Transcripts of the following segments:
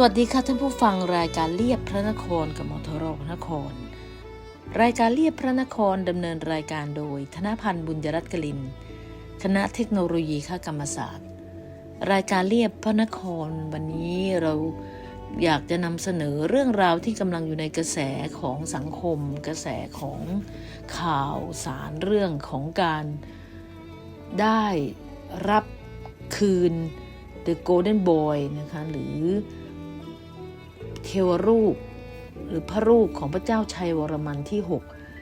สวัสดีค่ะท่านผู้ฟังรายการเลียบพระนครกับมทรพระนคร รายการเลียบพระนครดำเนินรายการโดย ธนพันธ์บุญยรัตน์กลิน คณะเทคโนโลยีข้ากรรมศาสตร์ รายการเลียบพระนครวันนี้เราอยากจะนำเสนอเรื่องราวที่กำลังอยู่ในกระแสของสังคม กระแสของข่าวสารเรื่องของการได้รับคืน The Golden Boy นะคะหรือ เทวรูป หรือพระรูปของพระเจ้าชัยวรมันที่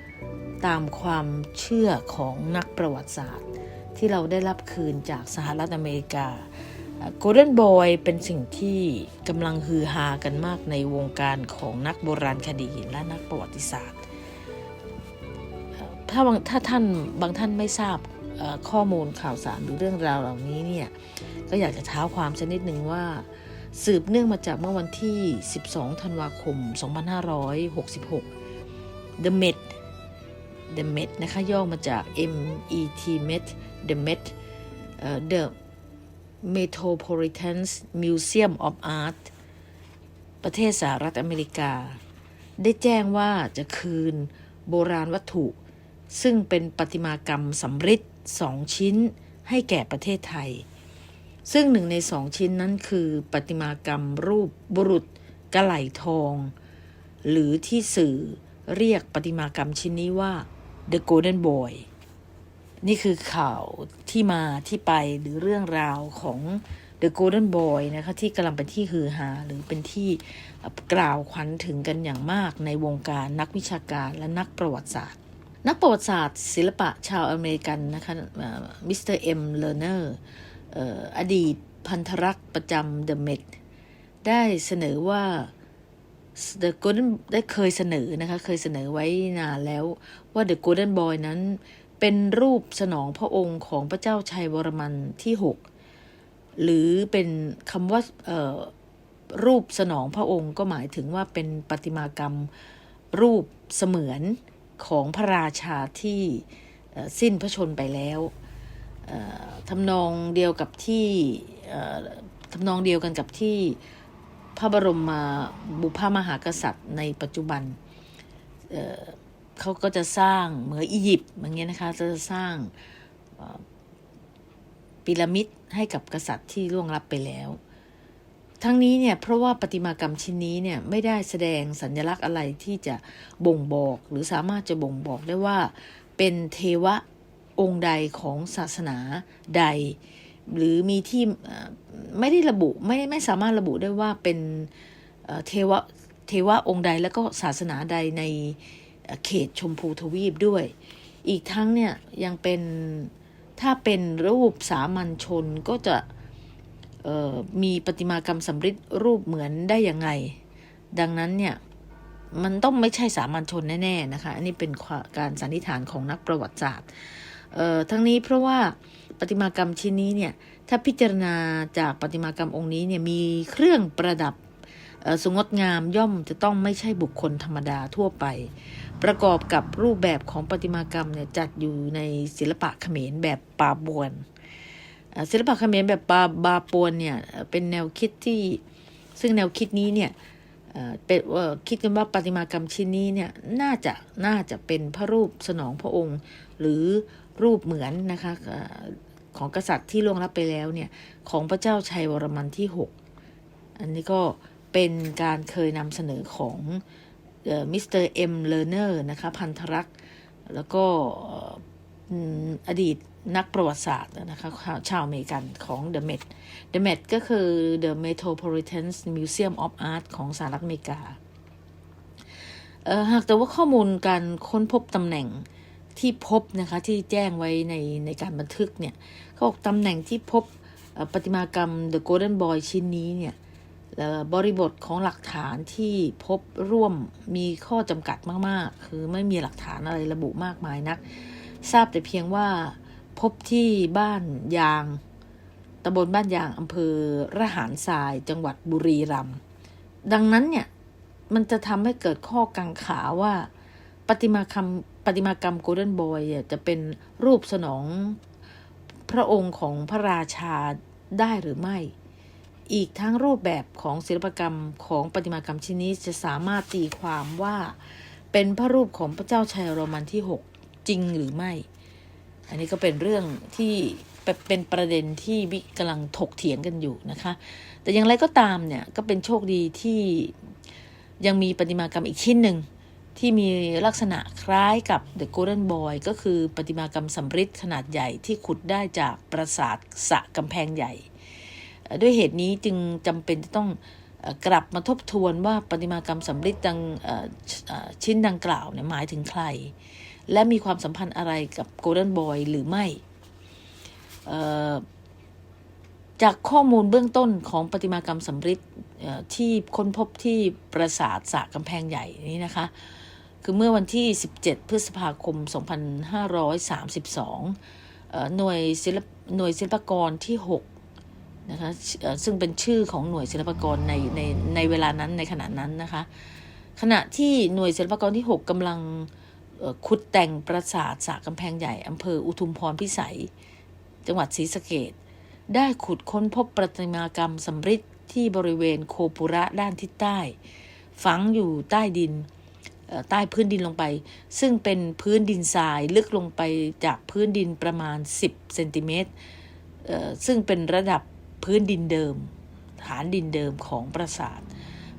6 ตามความเชื่อของนักประวัติศาสตร์ ที่เราได้รับคืนจากสหรัฐอเมริกา Golden Boy เป็นสิ่งที่กำลังฮือฮากันมากในวงการของนักโบราณคดีและนักประวัติศาสตร์ ถ้าบางถ้าท่านบางท่านไม่ทราบข้อมูลข่าวสารหรือเรื่องราวเหล่านี้เนี่ย ก็อยากจะเท้าความชนิดหนึ่งว่า สืบเนื่องมาจากเมื่อวันที่ 12 ธันวาคม 2566 The Met The Met นะคะย่อมาจาก MET Met The Met เอ่อ The Metropolitan Museum of Art ประเทศสหรัฐอเมริกา ได้แจ้งว่าจะคืนโบราณวัตถุ ซึ่งเป็นประติมากรรมสำริดสองชิ้นให้แก่ประเทศไทย ซึ่งหนึ่งในสองชิ้นนั้นคือประติมากรรมรูปบุรุษกระไหลทอง หรือที่สื่อเรียกประติมากรรมชิ้นนี้ว่า The Golden Boy นี่คือข่าวที่มาที่ไปหรือเรื่องราวของ The Golden Boy นะคะที่กำลังเป็นที่ฮือฮาหรือเป็นที่กล่าวขวัญถึงกันอย่างมากในวงการนักวิชาการและนักประวัติศาสตร์ นักประวัติศาสตร์ ศิลปะชาวอเมริกันนะคะมิสเตอร์เอ็มเลเนอร์ อดีตพันธรักษ์ประจำ The Met ได้เสนอว่า The Golden ได้เคยเสนอนะคะ เคยเสนอไว้นานแล้วว่า The Golden Boy นั้น เป็นรูปสนองพระองค์ของพระเจ้าชัยวรมันที่ 6 หรือเป็นคำว่ารูปสนองพระองค์ก็หมายถึงว่าเป็นประติมากรรมรูปเสมือนของพระราชาที่สิ้นพระชนไปแล้ว ทำนองเดียวกับที่ทำนองเดียวกันกับที่พระบรมมาบุพมหากษัตริย์ในปัจจุบันเเขาก็จะสร้างเหมือนอียิปต์อย่างเงี้ยนะคะจะสร้างเอ่อพีระมิดให้กับกษัตริย์ที่ล่วงลับไปแล้ว ทั้งนี้เนี่ยเพราะว่าประติมากรรมชิ้นนี้เนี่ยไม่ได้แสดงสัญลักษณ์อะไรที่จะบ่งบอกหรือสามารถจะบ่งบอกได้ว่าเป็นเทวะ องค์ใดของศาสนาใด หรือมีที่ไม่ได้ระบุไม่ไม่สามารถระบุได้ว่าเป็นเทวะเทวะองค์ใดแล้วก็ศาสนาใดในเขตชมพูทวีปด้วย อีกทั้งเนี่ยยังเป็นถ้าเป็นรูปสามัญชนก็จะมีประติมากรรมสำริดรูปเหมือนได้ยังไง ดังนั้นเนี่ยมันต้องไม่ใช่สามัญชนแน่ๆนะคะ อันนี้เป็นการสันนิษฐานของนักประวัติศาสตร์ ทั้งนี้เพราะว่าประติมากรรมชิ้นนี้เนี่ยถ้าพิจารณาจากประติมากรรมองค์นี้เนี่ยมีเครื่องประดับสงดงามย่อมจะต้องไม่ใช่บุคคลธรรมดาทั่วไป ประกอบกับรูปแบบของประติมากรรมเนี่ยจัดอยู่ในศิลปะเขมรแบบปาบวนศิลปะเขมรแบบปาบาปวนเนี่ยเป็นแนวคิดที่ซึ่งแนวคิดนี้เนี่ยเป็นคิดกันว่าประติมากรรมชิ้นนี้เนี่ยน่าจะน่าจะเป็นพระรูปสนองพระองค์ หรือ รูปเหมือนนะคะของกษัตริย์ที่ล่วงลับไปแล้วเนี่ยของพระเจ้าชัยวรมันที่ 6 อันนี้ก็เป็นการเคยนำเสนอของมิสเตอร์เอ็มเลเนอร์นะคะพันธรักษ์แล้วก็อดีตนักประวัติศาสตร์นะคะชาวอเมริกันของ The Met The Met ก็คือ The Metropolitan Museum of Art ของสหรัฐอเมริกาหากแต่ว่าข้อมูลการค้นพบตำแหน่ง ที่พบนะคะที่แจ้งไว้ในในการบันทึกเนี่ยเขาบอกตำแหน่งที่พบประติมากรรม The Golden Boy ชิ้นนี้เนี่ยบริบทของหลักฐานที่พบร่วมมีข้อจำกัดมาก ๆ คือไม่มีหลักฐานอะไรระบุมากมายนัก ทราบแต่เพียงว่าพบที่บ้านยางตำบลบ้านยางอำเภอระหารทรายจังหวัดบุรีรัมย์ดังนั้นเนี่ย มันจะทำให้เกิดข้อกังขาว่าปฏิมากรรม ปฏิมากรรมโกลเด้นบอยจะเป็นรูปสนองพระองค์ของพระราชาได้หรือไม่ อีกทั้งรูปแบบของศิลปกรรมของประติมากรรมชิ้นนี้จะสามารถตีความว่าเป็นพระรูปของพระเจ้าชัยโรมันที่ 6 จริงหรือไม่ อันนี้ก็เป็นเรื่องที่เป็นประเด็นที่วิกำลังถกเถียงกันอยู่นะคะ แต่อย่างไรก็ตามเนี่ยก็เป็นโชคดีที่ยังมีประติมากรรมอีกชิ้นหนึ่ง ที่มีลักษณะคล้ายกับ The Golden Boy ก็คือประติมากรรมสำริดขนาดใหญ่ที่ขุดได้จากปราสาทสะกำแพงใหญ่ ด้วยเหตุนี้จึงจำเป็นจะต้องกลับมาทบทวนว่าประติมากรรมสำริดดังชิ้นดังกล่าวหมายถึงใคร และมีความสัมพันธ์อะไรกับ Golden Boy หรือไม่ จากข้อมูลเบื้องต้นของประติมากรรมสำริดที่ค้นพบที่ปราสาทสะกำแพงใหญ่นี้นะคะ คือเมื่อวันที่ 17 พฤษภาคม 2532 หน่วยศิลปหน่วยศิลปากรที่ 6 นะคะซึ่งเป็นชื่อของหน่วยศิลปากรในในในเวลานั้นในขณะนั้นนะคะ ขณะที่หน่วยศิลปากรที่ 6กำลังขุดแต่งปราสาทสระกำแพงใหญ่อำเภออุทุมพรพิสัย จังหวัดศรีสะเกดได้ขุดค้นพบประติมากรรมสำริดที่บริเวณโคปุระด้านทิศใต้ ฝังอยู่ใต้ดิน ใต้พื้นดินลงไป ซึ่งเป็นพื้นดินทรายลึกลงไปจากพื้นดินประมาณ 10เซนติเมตรซึ่งเป็นระดับพื้นดินเดิม ฐานดินเดิมของปราสาท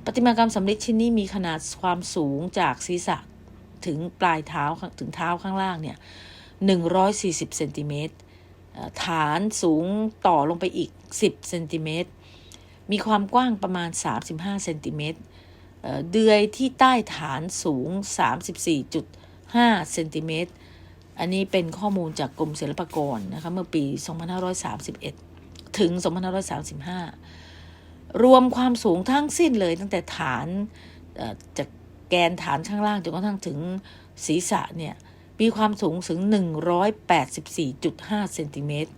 ประติมากรรมสำริดชิ้นนี้มีขนาดความสูงจากศีรษะถึงปลายเท้าถึงเท้าข้างล่างเนี่ย140เซนติเมตรฐานสูงต่อลงไปอีก 10เซนติเมตรมีความกว้างประมาณ 35เซนติเมตร เดือยที่ใต้ฐานสูง 34.5เซนติเมตรอันนี้เป็นข้อมูลจากกรมศิลปากรนะคะเมื่อปี 2531 ถึง 2535 รวมความสูงทั้งสิ้นเลยตั้งแต่ฐานจากแกนฐานข้างล่างจนกระทั่งถึงศีรษะเนี่ย มีความสูงถึง 184.5เซนติเมตร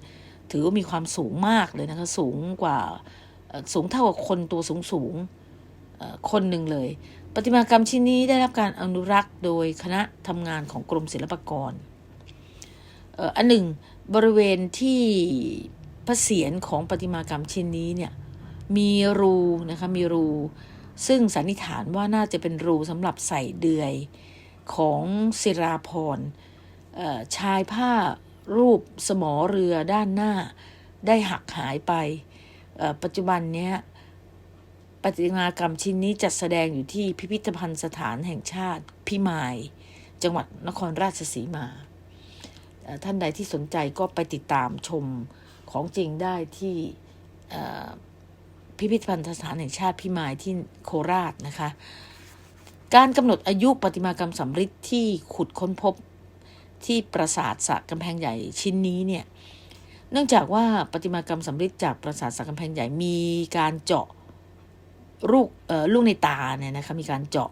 ถือว่ามีความสูงมากเลยนะคะ สูงกว่าสูงเท่ากับคนตัวสูงสูง คนหนึ่งเลย ประติมากรรมชิ้นนี้ได้รับการอนุรักษ์โดยคณะทำงานของกรมศิลปากรอันหนึ่งบริเวณที่พระเศียรของประติมากรรมชิ้นนี้เนี่ยมีรูนะคะมีรู ซึ่งสันนิษฐานว่าน่าจะเป็นรูสำหรับใส่เดือยของศิราพรชายผ้ารูปสมอเรือด้านหน้าได้หักหายไปปัจจุบันเนี้ย ประติมากรรมชิ้นนี้จัดแสดงอยู่ที่พิพิธภัณฑ์สถานแห่งชาติพิมาย จังหวัดนครราชสีมา ท่านใดที่สนใจก็ไปติดตามชมของจริงได้ที่พิพิธภัณฑ์สถานแห่งชาติพิมายที่โคราชนะคะ การกำหนดอายุประติมากรรมสำริดที่ขุดค้นพบที่ปราสาทสะกำแพงใหญ่ชิ้นนี้เนี่ย เนื่องจากว่าประติมากรรมสำริดจากปราสาทสะกำแพงใหญ่มีการเจาะ ลูกลูกในตาเนี่ยนะคะมีการเจาะ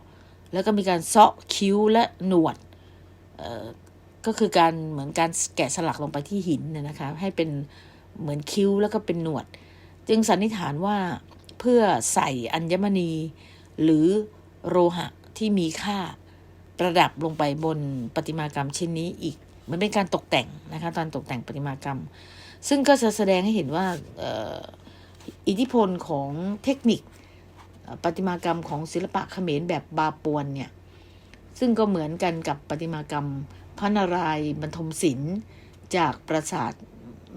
แล้วก็มีการเซาะคิ้วและหนวดก็คือการเหมือนการแกะสลักลงไปที่หินเนี่ยนะคะให้เป็นเหมือนคิ้วแล้วก็เป็นหนวด จึงสันนิษฐานว่าเพื่อใส่อัญมณี หรือโลหะที่มีค่าประดับลงไปบนประติมากรรมชิ้นนี้อีก มันเป็นการตกแต่งนะคะตอนตกแต่งประติมากรรม ซึ่งก็จะแสดงให้เห็นว่าอิทธิพลของเทคนิค ประติมากรรมของศิลปะเขมรแบบบาปวนเนี่ย ซึ่งก็เหมือนกันกับประติมากรรมพระนารายณ์บรรทมศิลป์จากปราสาท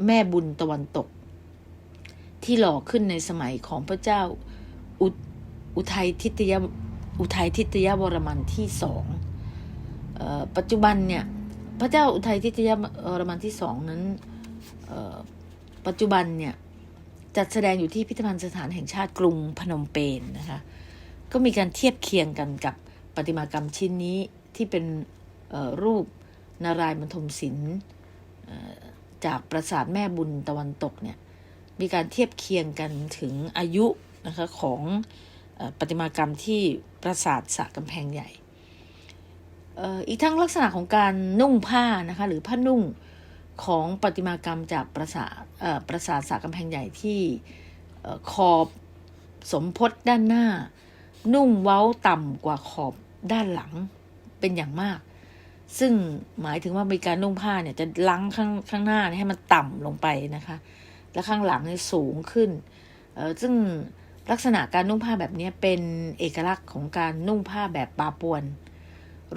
แม่บุญตะวันตก ที่หล่อขึ้นในสมัยของพระเจ้าอุอุทัยทิตยอุทัยทิตยวรมันที่สองออปัจจุบันเนี่ยพระเจ้าอุทัยทิตยวรมันที่สองนั้นปัจจุบันเนี่ย จัดแสดงอยู่ที่พิพิธภัณฑ์สถานแห่งชาติกรุงพนมเปญนะคะ ก็มีการเทียบเคียงกันกับประติมากรรมชิ้นนี้ที่เป็นรูปนารายณ์บรรทมศิลป์จากปราสาทแม่บุญตะวันตกเนี่ยมีการเทียบเคียงกันถึงอายุนะคะของอประติมากรรมที่ปราสาทสระกำแพงใหญ่อีกทั้งลักษณะของการนุ่งผ้านะคะหรือผ้านุ่ง ของประติมากรรมจากปราสาทปราสาทสระกำแพงใหญ่ที่ขอบสมพศด้านหน้า นุ่งเว้าต่ำกว่าขอบด้านหลังเป็นอย่างมาก ซึ่งหมายถึงว่ามีการนุ่งผ้าเนี่ยจะลังข้างข้างหน้าให้มันต่ำลงไปนะคะ และข้างหลังเนี่ยสูงขึ้น ซึ่งลักษณะการนุ่งผ้าแบบนี้เป็นเอกลักษณ์ของการนุ่งผ้าแบบปาปวน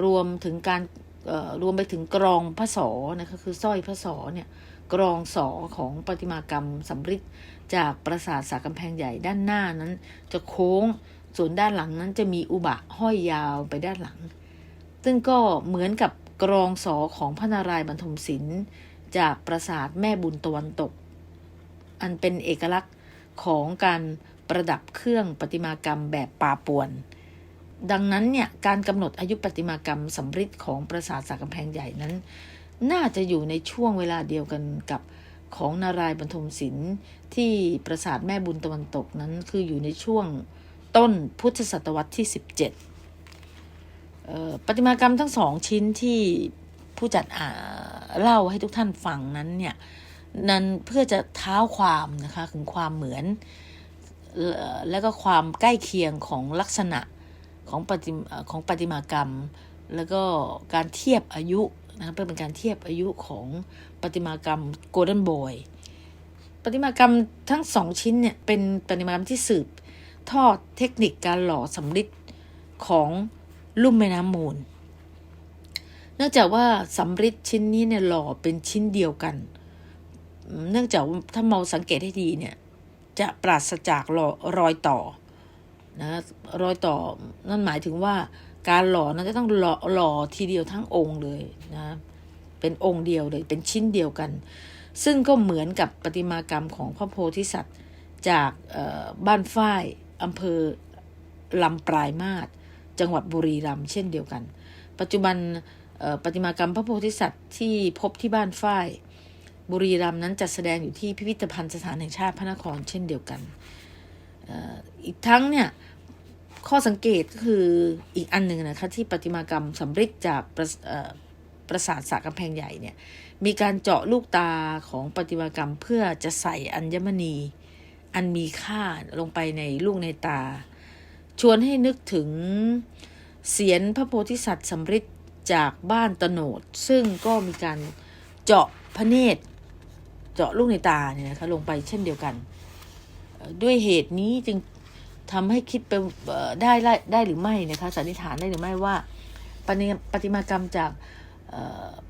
รวมถึงการ รวมไปถึงกรองพระสอนะคะคือสร้อยพระสอเนี่ยกรองสอของประติมากรรมสำริดจากปราสาทสากำแพงใหญ่ด้านหน้านั้น จะโค้งส่วนด้านหลังนั้นจะมีอุบะห้อยยาวไปด้านหลัง ซึ่งก็เหมือนกับกรองสอของพระนารายณ์บรรทมศิลป์จากปราสาทแม่บุญตะวันตก อันเป็นเอกลักษณ์ของการประดับเครื่องประติมากรรมแบบปาป่วน ดังนั้นเนี่ยการกำหนดอายุประติมากรรมสำริดของปราสาทสากกำแพงใหญ่นั้น น่าจะอยู่ในช่วงเวลาเดียวกันกับของนารายณ์บรรทมศิลป์ที่ปราสาทแม่บุญตะวันตกนั้นคืออยู่ในช่วงต้นพุทธศตวรรษที่ 17เอ่อประติมากรรมทั้งสองชิ้นที่ผู้จัดอ่าเล่าให้ทุกท่านฟังนั้นเนี่ยนั้นเพื่อจะเท้าความนะคะถึงความเหมือน แล้วก็ความใกล้เคียงของลักษณะ ของปฏิของประติมากรรม แล้วก็การเทียบอายุนะครับเพื่อเป็นการเทียบอายุของประติมากรรมโกลเด้นบอยประติมากรรมทั้งสองชิ้นเนี่ยเป็นประติมากรรมที่สืบทอดเทคนิคการหล่อสำริดของลุ่มแม่น้ำมูล เนื่องจากว่าสำริดชิ้นนี้เนี่ยหล่อเป็นชิ้นเดียวกัน เนื่องจากถ้าเราสังเกตให้ดีเนี่ยจะปราศจากรอรอยต่อ นะรอยต่อนั่นหมายถึงว่าการหล่อนั้นจะต้องหล่อหล่อทีเดียวทั้งองค์เลยนะเป็นองค์เดียวเลยเป็นชิ้นเดียวกัน ซึ่งก็เหมือนกับประติมากรรมของพระโพธิสัตว์ จากบ้านฝ้ายอำเภอลำปลายมาศจังหวัดบุรีรัมย์เช่นเดียวกัน ปัจจุบันประติมากรรมพระโพธิสัตว์ที่พบที่บ้านฝ้ายบุรีรัมย์นั้นจัดแสดงอยู่ที่พิพิธภัณฑ์สถานแห่งชาติพระนครเช่นเดียวกัน อีกทั้งเนี่ย ข้อสังเกตก็คืออีกอันหนึ่งนะคะที่ประติมากรรมสำริดจากประปราสาทสากำแพงใหญ่เนี่ยมีการเจาะลูกตาของประติมากรรมเพื่อจะใส่อัญมณีอันมีค่าลงไปในลูกในตา ชวนให้นึกถึงเสียนพระโพธิสัตว์สำริดจากบ้านตโนด ซึ่งก็มีการเจาะพระเนตร เจาะลูกในตาเนี่ยนะคะลงไปเช่นเดียวกัน ด้วยเหตุนี้จึง ทำให้คิดไปได้ได้ได้หรือไม่นะคะสันนิษฐานได้หรือไม่ว่าปฏิปฏิมากรรมจาก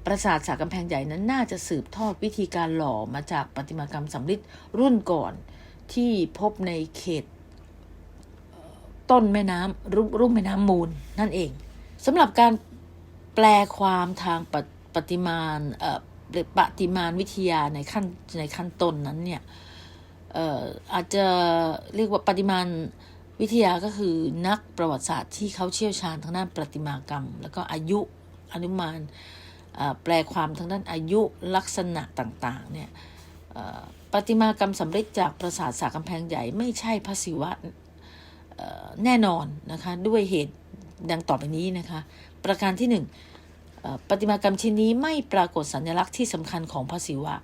ปราสาทสากำแพงใหญ่นั้นน่าจะสืบทอดวิธีการหล่อมาจากปฏิมากรรมสำริดรุ่นก่อนที่พบในเขตต้นแม่น้ำรุ่รุ่มแม่น้ำมูลนั่นเองสำหรับการแปลความทางปฏิปฏิมาเอ่อหรือปฏิมานวิทยาในขั้นในขั้นต้นนั้นเนี่ยอออาจจะเรียกว่าปฏิมาน วิทยาก็คือนักประวัติศาสตร์ที่เขาเชี่ยวชาญทางด้านประติมากรรม แล้วก็อายุอนุมานแปลความทางด้านอายุลักษณะต่างๆเนี่ยประติมากรรมสำเร็จจากปราสาทสากำแพงใหญ่ไม่ใช่พระศิวะแน่นอนนะคะด้วยเหตุดังต่อไปนี้นะคะ ประการที่หนึ่งประติมากรรมชิ้นนี้ไม่ปรากฏสัญลักษณ์ที่สำคัญของพระศิวะ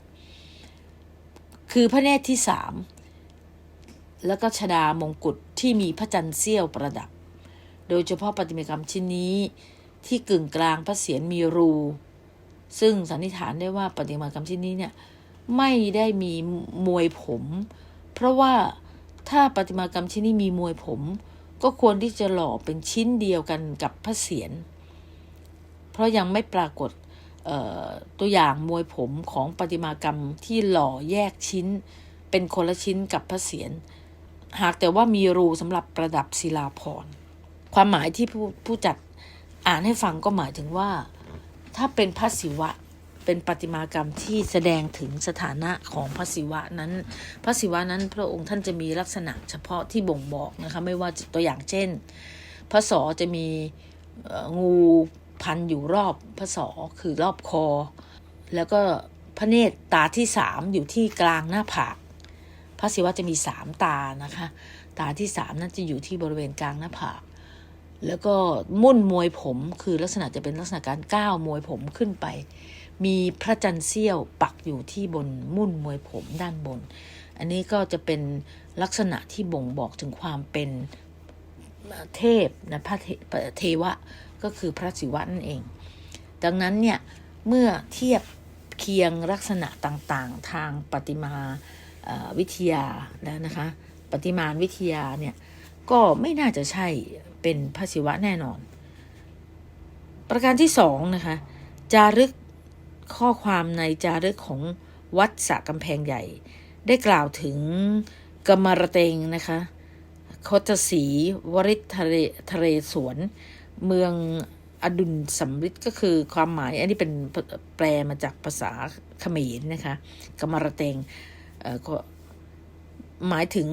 คือพระเนตรที่สาม แล้วก็ชดามงกุฎที่มีพระจันทร์เสี้ยวประดับ โดยเฉพาะประติมากรรมชิ้นนี้ ที่กึ่งกลางพระเศียรมีรู ซึ่งสันนิษฐานได้ว่าประติมากรรมชิ้นนี้เนี่ยไม่ได้มีมวยผม เพราะว่าถ้าประติมากรรมชิ้นนี้มีมวยผม ก็ควรที่จะหล่อเป็นชิ้นเดียวกันกับพระเศียรเพราะยังไม่ปรากฏตัวอย่างมวยผมของประติมากรรมที่หล่อแยกชิ้น เป็นคนละชิ้นกับพระเศียร หากแต่ว่ามีรูสำหรับประดับศิลาพรความหมายที่ผู้ผู้จัดอ่านให้ฟังก็หมายถึงว่า ถ้าเป็นพระศิวะเป็นประติมากรรมที่แสดงถึงสถานะของพระศิวะนั้น พระศิวะนั้นพระองค์ท่านจะมีลักษณะเฉพาะที่บ่งบอกนะคะไม่ว่าตัวอย่างเช่น พระศอจะมีงูพันอยู่รอบพระศอคือรอบคอ แล้วก็พระเนตรตาที่สามอยู่ที่กลางหน้าผาก พระศิวะจะมีสามตานะคะ ตาที่สามนั้นจะอยู่ที่บริเวณกลางหน้าผากแล้วก็มุ่นมวยผมคือลักษณะจะเป็นลักษณะการก้าวมวยผมขึ้นไป มีพระจันทร์เสี้ยวปักอยู่ที่บนมุ่นมวยผมด้านบน อันนี้ก็จะเป็นลักษณะที่บ่งบอกถึงความเป็นเทพนะพระเทเทวะก็คือพระศิวะนั่นเอง ดังนั้นเนี่ยเมื่อเทียบเคียงลักษณะต่างๆ ทางประติมา วิทยาแล้วนะคะปฏิมานวิทยาเนี่ยก็ไม่น่าจะใช่เป็นพระศิวะแน่นอน ประการที่สองนะคะจารึกข้อความในจารึกของวัดสะกำแพงใหญ่ ได้กล่าวถึงกมรเตงนะคะโคตศรีวริทะเลทะเลสวน เมืองอดุลสำริดก็คือความหมาย อันนี้เป็นแปลมาจากภาษาเขมรนะคะกมรเตง ก็หมายถึง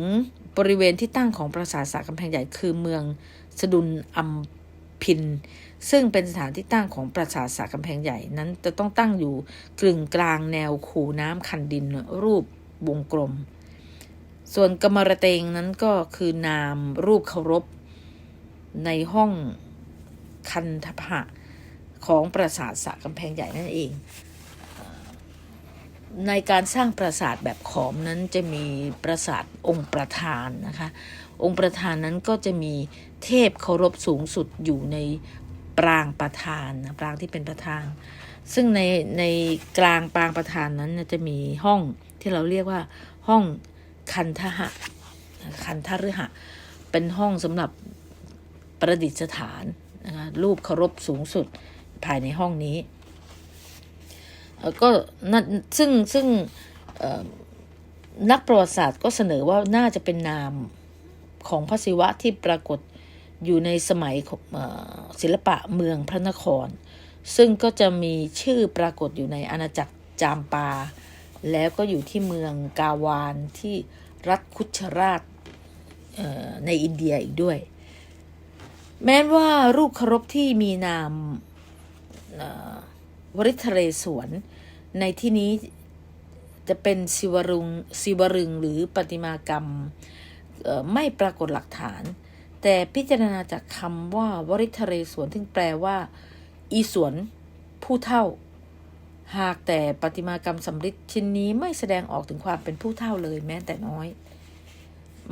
บริเวณที่ตั้งของปราสาทสระกำแพงใหญ่คือเมืองสดุลอัมพิน ซึ่งเป็นสถานที่ตั้งของปราสาทสระกำแพงใหญ่นั้น จะต้องตั้งอยู่กลึงกลางแนวคูน้ำคันดินรูปวงกลม ส่วนกมรเตงนั้นก็คือนามรูปเคารพ ในห้องคันธพะของปราสาทสระกำแพงใหญ่นั่นเอง ในการสร้างปราสาทแบบขอมนั้นจะมีปราสาทองค์ประธานนะคะ องค์ประธานนั้นก็จะมีเทพเคารพสูงสุดอยู่ในปรางประธานนะปรางที่เป็นประธาน ซึ่งในในกลางปรางประธานนั้นจะมีห้องที่เราเรียกว่าห้องคันทหะคันทฤหะ เป็นห้องสำหรับประดิษฐานนะคะรูปเคารพสูงสุดภายในห้องนี้ ก็นั่นซึ่งซึ่งนักประวัติศาสตร์ก็เสนอว่าน่าจะเป็นนามของพระศิวะที่ปรากฏอยู่ในสมัยศิลปะเมืองพระนคร ซึ่งก็จะมีชื่อปรากฏอยู่ในอาณาจักรจามปา แล้วก็อยู่ที่เมืองกาวานที่รัฐคุชราชในอินเดียอีกด้วย แม้ว่ารูปเคารพที่มีนาม วริทะเลสวน ในที่นี้จะเป็นศิวรุงศิวรึงหรือประติมากรรมไม่ปรากฏหลักฐาน แต่พิจารณาจากคำว่าวริทะเลสวนซึ่งแปลว่า อีสวน ผู้เท่า หากแต่ประติมากรรมสำริดชิ้นนี้ไม่แสดงออกถึงความเป็นผู้เท่าเลยแม้แต่น้อย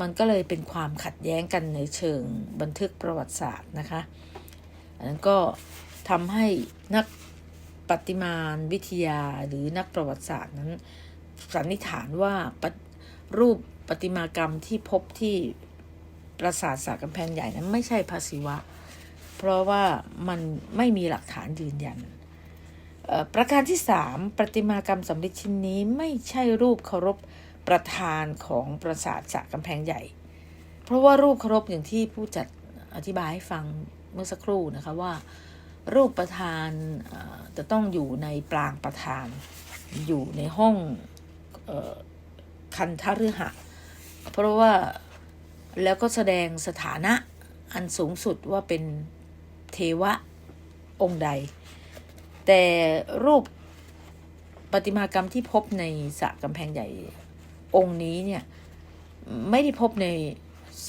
มันก็เลยเป็นความขัดแย้งกันในเชิงบันทึกประวัติศาสตร์นะคะอันนั้นก็ทำให้นัก ปฏิมานวิทยาหรือนักประวัติศาสตร์นั้นสันนิษฐานว่ารูปปฏิมากรรมที่พบที่ปราสาทสากกำแพงใหญ่นั้นไม่ใช่พระศิวะ เพราะว่ามันไม่มีหลักฐานยืนยัน ประการที่สามประติมากรรมสำริดชิ้นนี้ไม่ใช่รูปเคารพประธานของปราสาทสากกำแพงใหญ่ เพราะว่ารูปเคารพอย่างที่ผู้จัดอธิบายให้ฟังเมื่อสักครู่นะคะว่า รูปประธานจะต้องอยู่ในปรางประธาน อยู่ในห้องคันทฤหะ เพราะว่าแล้วก็แสดงสถานะอันสูงสุดว่าเป็นเทวะองค์ใด แต่รูปประติมากรรมที่พบในสระกำแพงใหญ่องค์นี้เนี่ย ไม่ได้พบใน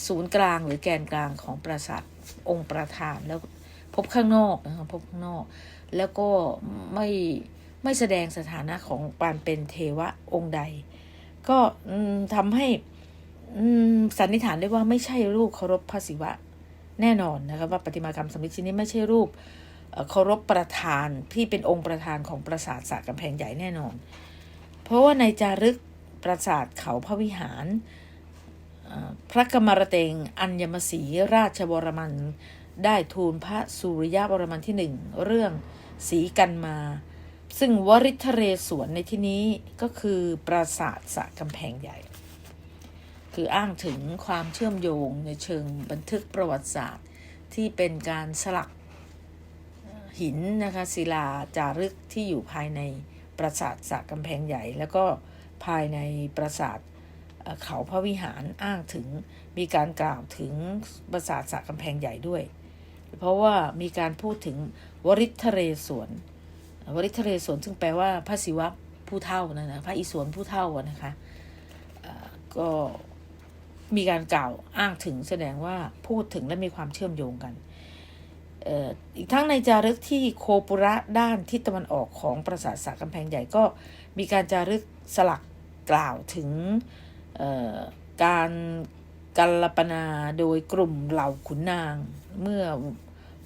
ศูนย์กลางหรือแกนกลางของปราสาทองค์ประธานแล้ว พบข้างนอกนะคะพบข้างนอก แล้วก็ไม่ไม่แสดงสถานะของการเป็นเทวะองค์ใด ก็ทำให้สันนิษฐานได้ว่าไม่ใช่รูปเคารพพระศิวะแน่นอนนะคะว่าประติมากรรมสำริดชิ้นนี้ไม่ใช่รูปเคารพประธานที่เป็นองค์ประธานของปราสาทสระกำแพงใหญ่แน่นอน เพราะว่าในจารึกปราสาทเขาพระวิหาร พระกมรเตงอัญมศีราชบรมัน ได้ทูลพระสุริยะบรมันที่หนึ่งเรื่องสีกันมา ซึ่งวริทเรศวนในที่นี้ก็คือปราสาทสะกำแพงใหญ่ คืออ้างถึงความเชื่อมโยงในเชิงบันทึกประวัติศาสตร์ ที่เป็นการสลักหินนะคะศิลาจารึกที่อยู่ภายในปราสาทสะกำแพงใหญ่ แล้วก็ภายในปราสาทเขาพระวิหารอ้างถึงมีการกล่าวถึงปราสาทสะกำแพงใหญ่ด้วย เพราะว่ามีการพูดถึงวริทะเรศวนวริทะเรศวนซึ่งแปลว่าพระศิวะผู้เท่านะนะพระอิศวรผู้เท่านะคะก็มีการกล่าวอ้างถึงแสดงว่าพูดถึงและมีความเชื่อมโยงกันอีกทั้งในจารึกที่โคปุระด้านทิศตะวันออกของปราสาทสากำแพงใหญ่ก็มีการจารึกสลักกล่าวถึงการกัลปนาโดยกลุ่มเหล่าขุนนางเมื่อ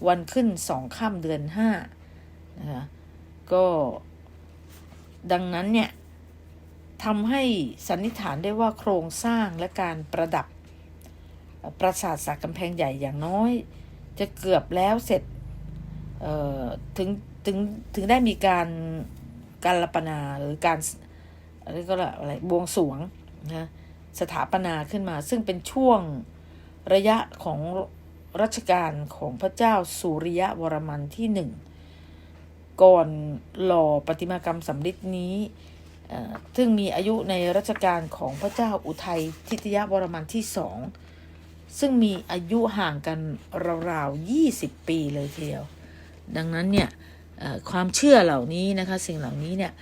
วันขึ้นสองค่ำเดือนห้านะคะก็ดังนั้นเนี่ยทำให้สันนิษฐานได้ว่าโครงสร้างและการประดับปราสาทสักกำแพงใหญ่อย่างน้อย จะเกือบแล้วเสร็จเอ่อถึงถึงถึงได้มีการการรปนาหรือการอะไรก็อะไรบวงสรวงนะสถาปนาขึ้นมา ซึ่งเป็นช่วงระยะของ รัชกาลของพระเจ้าสุริยะวรมันที่หนึ่งก่อนหล่อประติมากรรมสำริดนี้ ซึ่งมีอายุในรัชกาลของพระเจ้าอุทัยทิตยวรมันที่สองซึ่งมีอายุห่างกันราวๆ20 ปีเลยทีเดียว ดังนั้นเนี่ยความเชื่อเหล่านี้นะคะ สิ่งเหล่านี้เนี่ย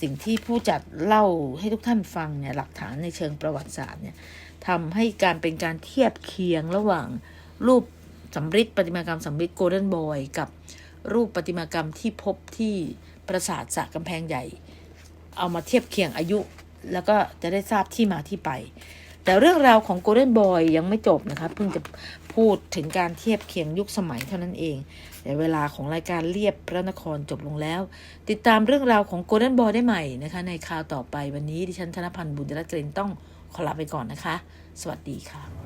สิ่งที่ผู้จัดเล่าให้ทุกท่านฟังเนี่ย หลักฐานในเชิงประวัติศาสตร์เนี่ยทำให้การเป็นการเทียบเคียงระหว่าง รูปสำริดประติมากรรมสำริดโกลเด้นบอยกับรูปประติมากรรมที่พบที่ปราสาทสระกำแพงใหญ่ เอามาเทียบเคียงอายุ แล้วก็จะได้ทราบที่มาที่ไป แต่เรื่องราวของ Golden Boy ยังไม่จบนะคะเพิ่งจะพูดถึงการเทียบเคียงยุคสมัยเท่านั้นเองแต่เวลาของรายการเรียบพระนครจบลงแล้ว ติดตามเรื่องราวของ Golden Boy ได้ใหม่นะคะ ในคราวต่อไปวันนี้ดิฉันธนพันธ์บุญรัตน์เกรนต้องขอลาไปก่อนนะคะ สวัสดีค่ะ